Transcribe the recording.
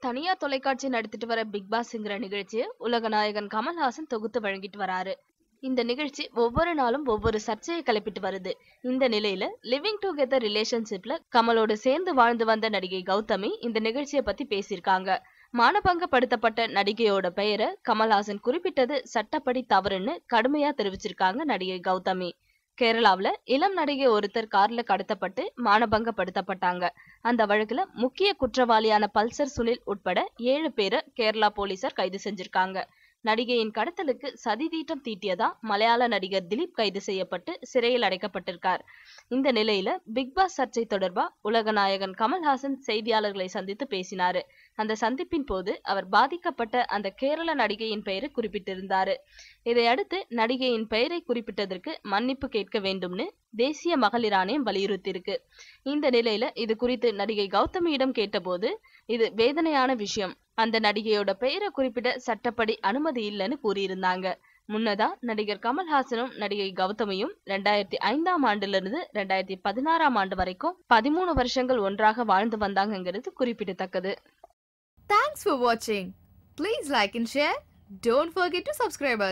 தனியார் தொலைக்காட்சி நடத்திட்டு வர பிக் பாஸ்ங்கிற நிகழ்ச்சியை உலக நாயகன் கமல்ஹாசன் தொகுத்து வழங்கிட்டு வராரு. இந்த நிகழ்ச்சி ஒவ்வொரு நாளும் ஒவ்வொரு சர்ச்சையை கிளப்பிட்டு வருது. இந்த நிலையில லிவிங் டுகெதர் ரிலேஷன்ஷிப்ல கமலோடு சேர்ந்து வாழ்ந்து வந்த நடிகை கௌதமி இந்த நிகழ்ச்சியை பத்தி பேசியிருக்காங்க. மானபங்கப்படுத்தப்பட்ட நடிகையோட பெயரை கமல்ஹாசன் குறிப்பிட்டது சட்டப்படி தவறுன்னு கடுமையா தெரிவிச்சிருக்காங்க நடிகை கௌதமி. கேரளாவுல இளம் நடிகை ஒருத்தர் கார்ல கடத்தப்பட்டு மானபங்கப்படுத்தப்பட்டாங்க. அந்த வழக்குல முக்கிய குற்றவாளியான பல்சர் சுனில் உட்பட ஏழு பேரை கேரளா போலீசார் கைது செஞ்சிருக்காங்க. நடிகையின் கடத்தலுக்கு சதிதீட்டம் தீட்டியதா மலையாள நடிகர் திலீப் கைது செய்யப்பட்டு சிறையில் அடைக்கப்பட்டிருக்கார். இந்த நிலையில பிக் பாஸ் சர்ச்சை தொடர்பா உலக நாயகன் கமல்ஹாசன் செய்தியாளர்களை சந்தித்து பேசினாரு. அந்த சந்திப்பின் போது அவர் பாதிக்கப்பட்ட அந்த கேரள நடிகையின் பெயரை குறிப்பிட்டிருந்தாரு. இதையடுத்து நடிகையின் பெயரை குறிப்பிட்டதற்கு மன்னிப்பு கேட்க வேண்டும்னு தேசிய மகளிர் ஆணையம் வலியுறுத்தியிருக்கு. இந்த நிலையில இது குறித்து நடிகை கௌதமியிடம் கேட்டபோது இது வேதனையான விஷயம். அந்த நடிகையோட பெயரை குறிப்பிட சட்டப்படி அனுமதி இல்லைன்னு கூறியிருந்தாங்க. முன்னதா நடிகர் கமல்ஹாசனும் நடிகை கௌதமியும் ரெண்டாயிரத்தி ஐந்தாம் ஆண்டிலிருந்து ரெண்டாயிரத்தி பதினாறாம் ஆண்டு வரைக்கும் பதிமூணு வருஷங்கள் ஒன்றாக வாழ்ந்து வந்தாங்கங்கிறது குறிப்பிடத்தக்கது. தேங்க்ஸ் ஃபார் வாட்சிங் please like and share don't forget to subscribe.